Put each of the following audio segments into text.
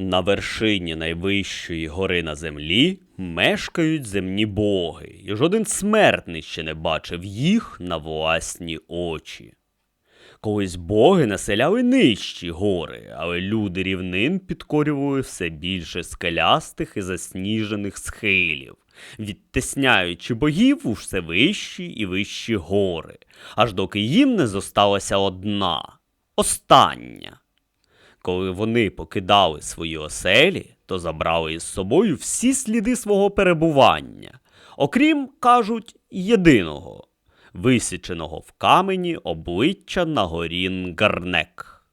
На вершині найвищої гори на землі мешкають земні боги, і жоден смертний ще не бачив їх на власні очі. Колись боги населяли нижчі гори, але люди рівнин підкорювали все більше скелястих і засніжених схилів, відтисняючи богів у все вищі і вищі гори, аж доки їм не зосталася одна остання. Коли вони покидали свої оселі, то забрали із собою всі сліди свого перебування, окрім, кажуть, єдиного, висіченого в камені обличчя на горі Нгарнек.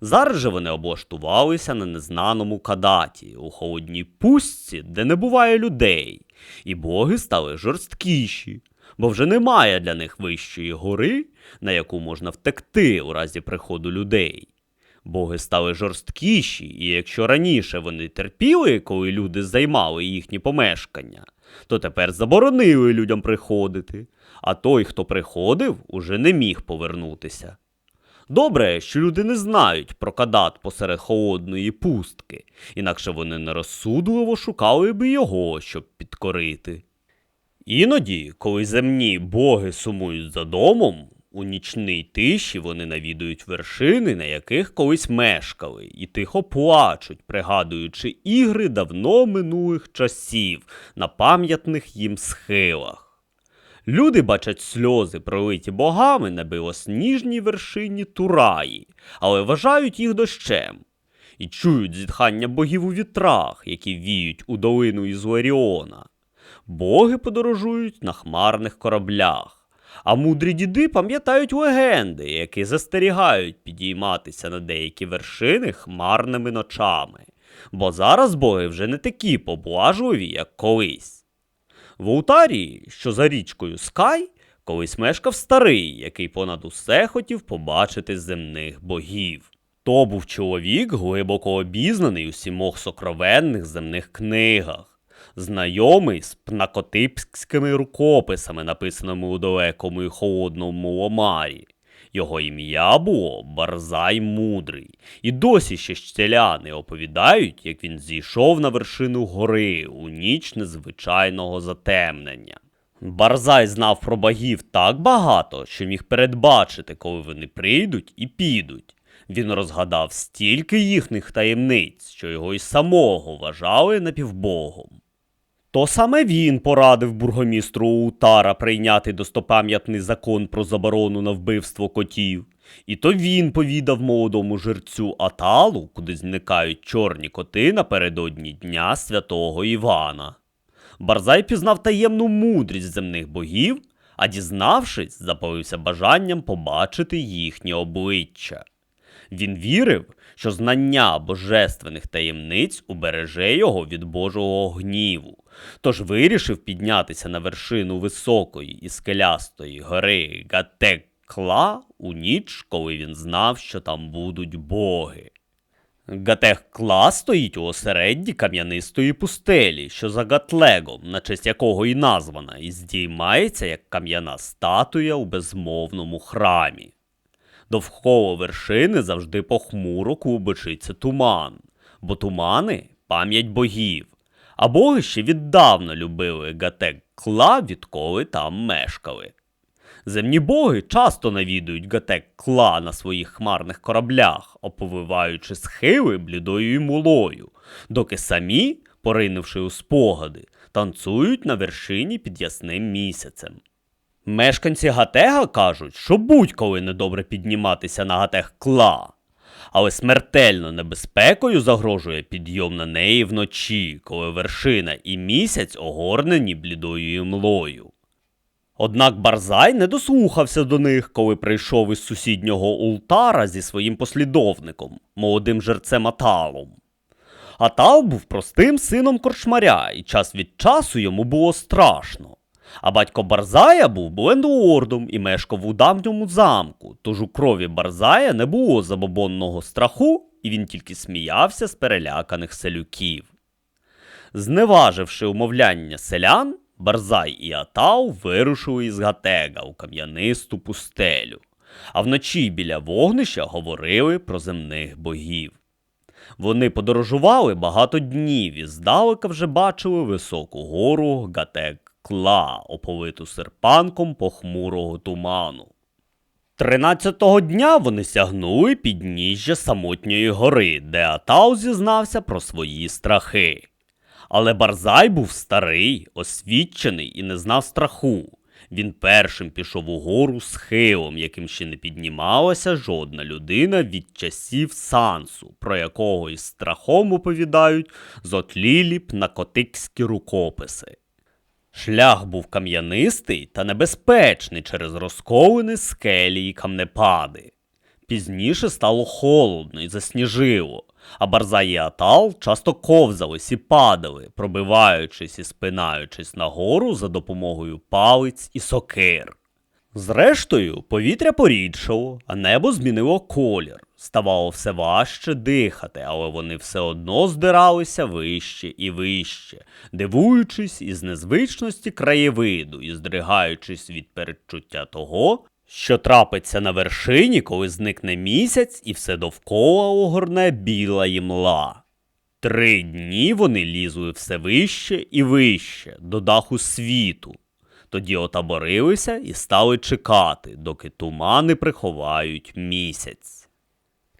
Зараз же вони облаштувалися на незнаному кадаті, у холодній пустці, де не буває людей, і боги стали жорсткіші, бо вже немає для них вищої гори, на яку можна втекти у разі приходу людей. Боги стали жорсткіші, і якщо раніше вони терпіли, коли люди займали їхні помешкання, то тепер заборонили людям приходити, а той, хто приходив, уже не міг повернутися. Добре, що люди не знають про кадат посеред холодної пустки, інакше вони нерозсудливо шукали би його, щоб підкорити. Іноді, коли земні боги сумують за домом, у нічній тиші вони навідують вершини, на яких колись мешкали, і тихо плачуть, пригадуючи ігри давно минулих часів на пам'ятних їм схилах. Люди бачать сльози, пролиті богами на білосніжній вершині Тураї, але вважають їх дощем. І чують зітхання богів у вітрах, які віють у долину із Ларіона. Боги подорожують на хмарних кораблях, а мудрі діди пам'ятають легенди, які застерігають підійматися на деякі вершини хмарними ночами. Бо зараз боги вже не такі поблажливі, як колись. В Ултарії, що за річкою Скай, колись мешкав старий, який понад усе хотів побачити земних богів. То був чоловік, глибоко обізнаний у сімох сокровенних земних книгах, знайомий з пнакотипськими рукописами, написаними у далекому і холодному Ломарі. Його ім'я було Барзай Мудрий, і досі ще щеляни оповідають, як він зійшов на вершину гори у ніч незвичайного затемнення. Барзай знав про богів так багато, що міг передбачити, коли вони прийдуть і підуть. Він розгадав стільки їхніх таємниць, що його й самого вважали напівбогом. То саме він порадив бургомістру Утара прийняти достопам'ятний закон про заборону на вбивство котів. І то він повідав молодому жерцю Аталу, куди зникають чорні коти напередодні Дня святого Івана. Барзай пізнав таємну мудрість земних богів, а дізнавшись, запалився бажанням побачити їхнє обличчя. Він вірив, що знання божественних таємниць убереже його від Божого гніву, тож вирішив піднятися на вершину високої і скелястої гори Гатекла у ніч, коли він знав, що там будуть боги. Гатекла стоїть у осередді кам'янистої пустелі, що за Гатлегом, на честь якого і названа, і здіймається як кам'яна статуя у безмовному храмі. Довкола вершини завжди похмуро клубочиться туман, бо тумани пам'ять богів, а боги ще віддавна любили Гатек-Кла, відколи там мешкали. Земні боги часто навідують Гатек-Кла на своїх хмарних кораблях, оповиваючи схили блідою і мулою, доки самі, поринувши у спогади, танцюють на вершині під ясним місяцем. Мешканці Гатега кажуть, що будь-коли недобре підніматися на Гатег кла, але смертельно небезпекою загрожує підйом на неї вночі, коли вершина і місяць огорнені блідою млою. Однак Барзай не дослухався до них, коли прийшов із сусіднього Ултара зі своїм послідовником, молодим жерцем Аталом. Атал був простим сином корчмаря, і час від часу йому було страшно. А батько Барзая був Буендуордом і мешкав у давньому замку, тож у крові Барзая не було забобонного страху, і він тільки сміявся з переляканих селюків. Зневаживши умовляння селян, Барзай і Атау вирушили із Гатега у кам'янисту пустелю, а вночі біля вогнища говорили про земних богів. Вони подорожували багато днів і здалека вже бачили високу гору Гатек-Кла, оповиту серпанком похмурого туману. Тринадцятого дня вони сягнули підніжжя самотньої гори, де Атау зізнався про свої страхи. Але Барзай був старий, освічений і не знав страху. Він першим пішов угору схилом, яким ще не піднімалася жодна людина від часів сансу, про якого із страхом оповідають зотлілі пнакотикські рукописи. Шлях був кам'янистий та небезпечний через розколини скелі й камнепади. Пізніше стало холодно і засніжило, а Барзай і Атал часто ковзались і падали, пробиваючись і спинаючись нагору за допомогою палиць і сокир. Зрештою, повітря порідшало, а небо змінило колір. Ставало все важче дихати, але вони все одно здиралися вище і вище, дивуючись із незвичності краєвиду і здригаючись від передчуття того, що трапиться на вершині, коли зникне місяць і все довкола огорне біла імла. Три дні вони лізли все вище і вище до даху світу. Тоді отаборилися і стали чекати, доки тумани приховають місяць.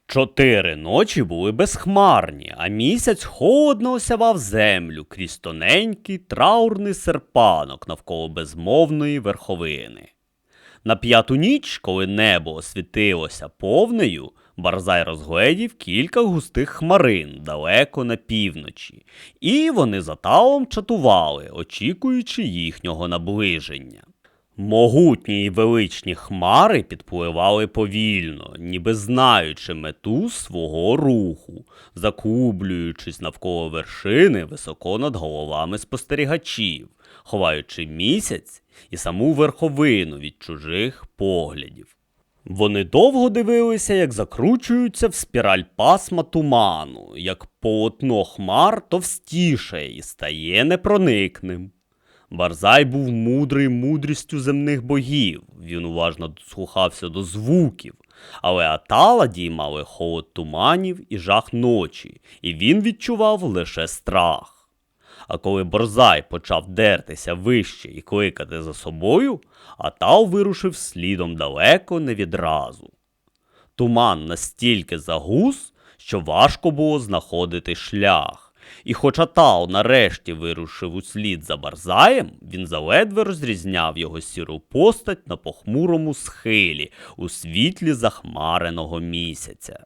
Чотири ночі були безхмарні, а місяць холодно осявав землю крізь тоненький траурний серпанок навколо безмовної верховини. На п'яту ніч, коли небо освітилося повнею, Барзай розгледів кілька густих хмарин далеко на півночі, і вони за талом чатували, очікуючи їхнього наближення. Могутні й величні хмари підпливали повільно, ніби знаючи мету свого руху, закублюючись навколо вершини високо над головами спостерігачів, ховаючи місяць і саму верховину від чужих поглядів. Вони довго дивилися, як закручуються в спіраль пасма туману, як полотно хмар товстішає і стає непроникним. Барзай був мудрий мудрістю земних богів, він уважно дослухався до звуків, але Атала діймали холод туманів і жах ночі, і він відчував лише страх. А коли Борзай почав дертися вище і кликати за собою, Атал вирушив слідом далеко не відразу. Туман настільки загус, що важко було знаходити шлях. І хоч Атал нарешті вирушив услід за Барзаєм, він заледве розрізняв його сіру постать на похмурому схилі у світлі захмареного місяця.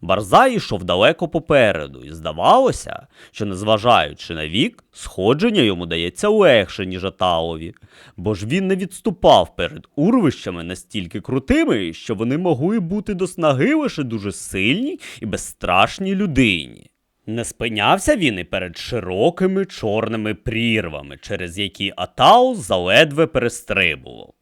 Барзай йшов далеко попереду, і здавалося, що, незважаючи на вік, сходження йому дається легше, ніж Аталові, бо ж він не відступав перед урвищами настільки крутими, що вони могли бути до снаги лише дуже сильній і безстрашній людині. Не спинявся він і перед широкими чорними прірвами, через які Атау заледве перестрибував.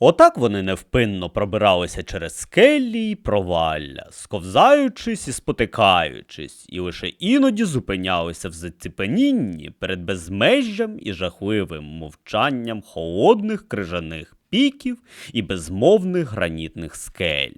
Отак вони невпинно пробиралися через скелі й провалля, сковзаючись і спотикаючись, і лише іноді зупинялися в заціпенінні перед безмежжям і жахливим мовчанням холодних крижаних піків і безмовних гранітних скель.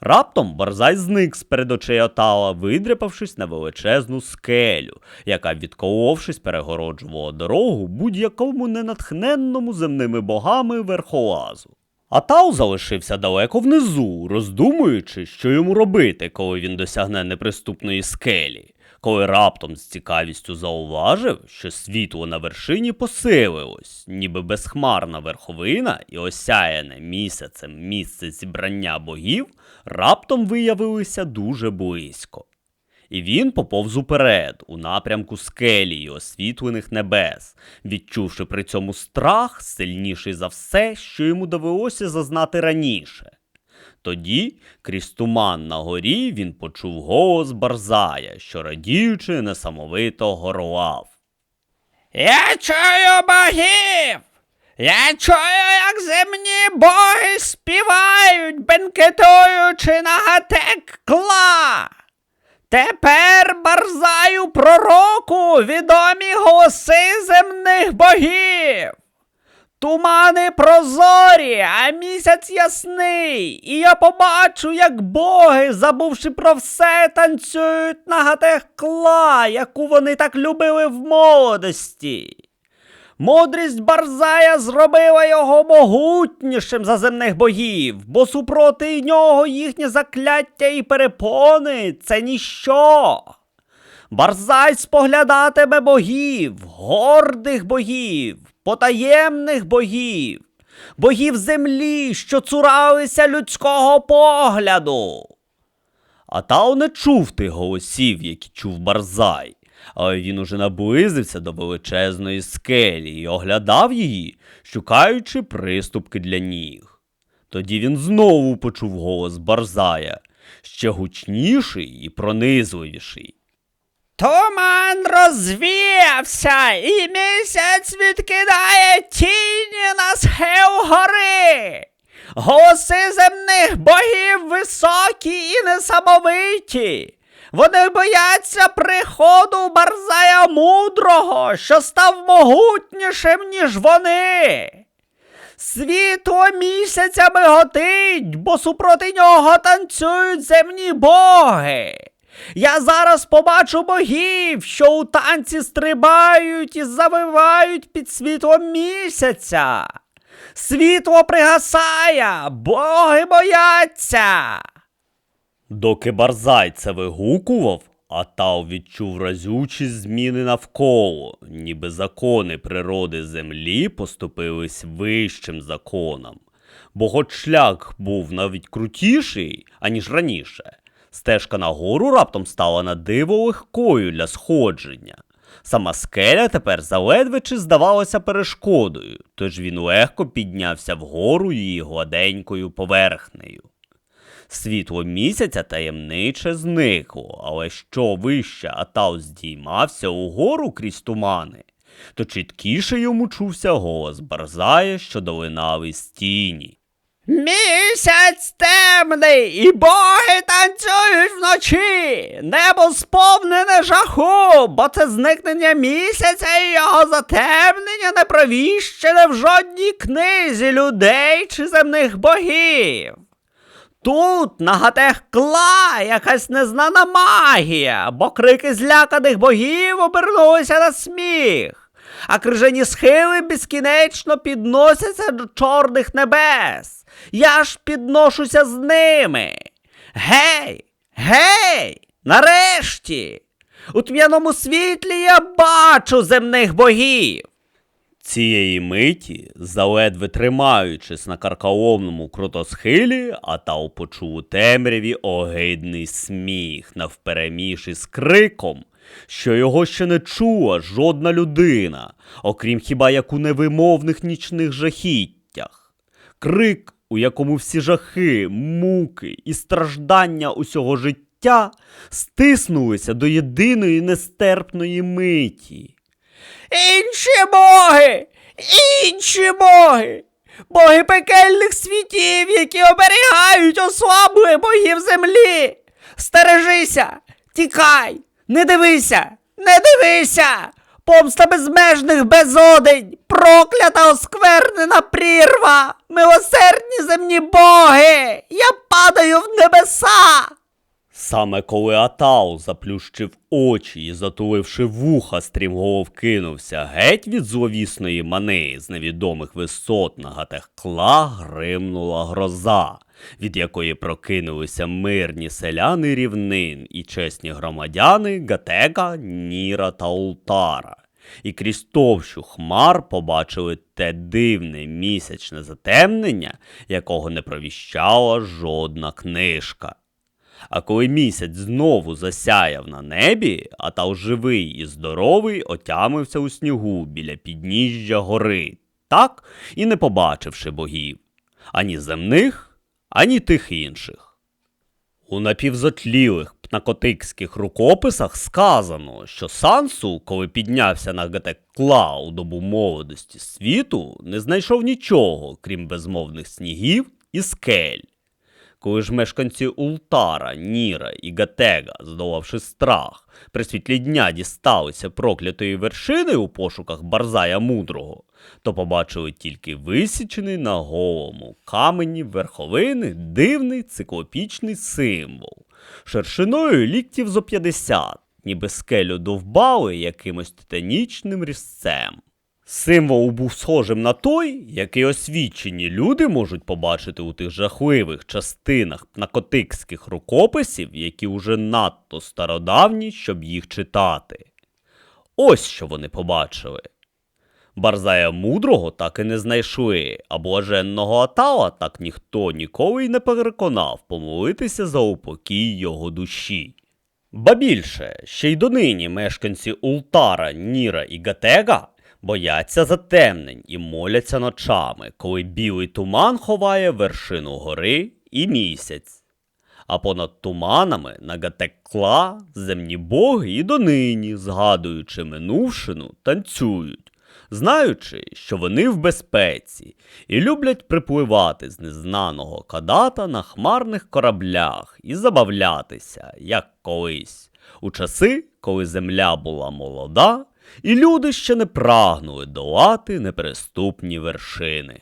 Раптом Барзай зник з перед очей Отала, видряпавшись на величезну скелю, яка, відколовшись, перегороджувала дорогу будь-якому ненатхненному земними богами верхолазу. Атау залишився далеко внизу, роздумуючи, що йому робити, коли він досягне неприступної скелі, коли раптом з цікавістю зауважив, що світло на вершині посилилось, ніби безхмарна верховина і осяяне місяцем місце зібрання богів раптом виявилися дуже близько. І він поповз уперед, у напрямку скелі й освітлених небес, відчувши при цьому страх, сильніший за все, що йому довелося зазнати раніше. Тоді, крізь туман на горі, він почув голос Барзая, що радіючи несамовито горлав. Я чую богів. Я чую, як земні боги співають, бенкетуючи на гатек кла. Тепер барзаю пророку відомі голоси земних богів. Тумани прозорі, а місяць ясний, і я побачу, як боги, забувши про все, танцюють на гатех кла, яку вони так любили в молодості. Мудрість Барзая зробила його могутнішим за земних богів, бо супроти нього їхнє закляття і перепони це ніщо. Барзай споглядатиме богів, гордих богів, потаємних богів, богів землі, що цуралися людського погляду. Атау не чув тих голосів, які чув Барзай, але він уже наблизився до величезної скелі і оглядав її, шукаючи приступки для ніг. Тоді він знову почув голос Барзая, ще гучніший і пронизливіший. Туман розвіявся, і місяць відкидає тіні на схил гори. Голоси земних богів високі і несамовиті. Вони бояться приходу Барзая мудрого, що став могутнішим, ніж вони. Світло місяця миготить, бо супроти нього танцюють земні боги. Я зараз побачу богів, що у танці стрибають і завивають під світлом місяця. Світло пригасає, боги бояться. Доки Барзай це вигукував, Атау відчув разючі зміни навколо, ніби закони природи землі поступились вищим законам. Бо хоч шлях був навіть крутіший, аніж раніше, стежка нагору раптом стала на диво легкою для сходження. Сама скеля тепер заледве чи здавалася перешкодою, тож він легко піднявся вгору її гладенькою поверхнею. Світло місяця таємниче зникло, але що вище Атау здіймався угору крізь тумани, то чіткіше йому чувся голос Барзая, що долинав із тіні. Місяць темний, і боги танцюють вночі. Небо сповнене жаху, бо це зникнення місяця і його затемнення не провіщене в жодній книзі людей чи земних богів. Тут на гатех кла якась незнана магія, бо крики зляканих богів обернулися на сміх, а крижані схили безкінечно підносяться до чорних небес. Я ж підношуся з ними. Гей, гей, нарешті! У тьмяному світлі я бачу земних богів. Цієї миті, заледве тримаючись на карколомному крутосхилі, Атау почув у темряві огидний сміх навпереміж із криком, що його ще не чула жодна людина, окрім хіба як у невимовних нічних жахіттях. Крик, у якому всі жахи, муки і страждання усього життя стиснулися до єдиної нестерпної миті. Інші боги! Інші боги! Боги пекельних світів, які оберігають ослабли богів землі! Стережися! Тікай! Не дивися! Не дивися! Помста безмежних безодень! Проклята осквернена прірва! Милосердні земні боги! Я падаю в небеса! Саме коли Атау заплющив очі і, затуливши вуха, стрімголов кинувся геть від зловісної мани з невідомих висот на гатехкла гримнула гроза, від якої прокинулися мирні селяни рівнин і чесні громадяни Гатека, Ніра та Ултара. І крізь товщу хмар побачили те дивне місячне затемнення, якого не провіщала жодна книжка. А коли місяць знову засяяв на небі, а та живий і здоровий отямився у снігу біля підніжжя гори, так і не побачивши богів ані земних, ані тих інших. У напівзотлілих пнакотикських рукописах сказано, що Сансу, коли піднявся на Гетекла у добу молодості світу, не знайшов нічого, крім безмовних снігів і скель. Коли ж мешканці Ултара, Ніра і Гатега, здолавши страх, при світлі дня дісталися проклятої вершини у пошуках Барзая Мудрого, то побачили тільки висічений на голому камені верховини дивний циклопічний символ, ширшиною ліктів зо 50, ніби скелю довбали якимось титанічним різцем. Символ був схожим на той, який освічені люди можуть побачити у тих жахливих частинах пнакотикських рукописів, які уже надто стародавні, щоб їх читати. Ось що вони побачили. Барзая мудрого так і не знайшли, а блаженного Атала так ніхто ніколи й не переконав помолитися за упокій його душі. Ба більше, ще й донині мешканці Ултара, Ніра і Гатега бояться затемнень і моляться ночами, коли білий туман ховає вершину гори і місяць. А понад туманами на Гатекла земні боги і донині, згадуючи минувшину, танцюють, знаючи, що вони в безпеці, і люблять припливати з незнаного кадата на хмарних кораблях і забавлятися, як колись, у часи, коли земля була молода, і люди ще не прагнули долати непереступні вершини.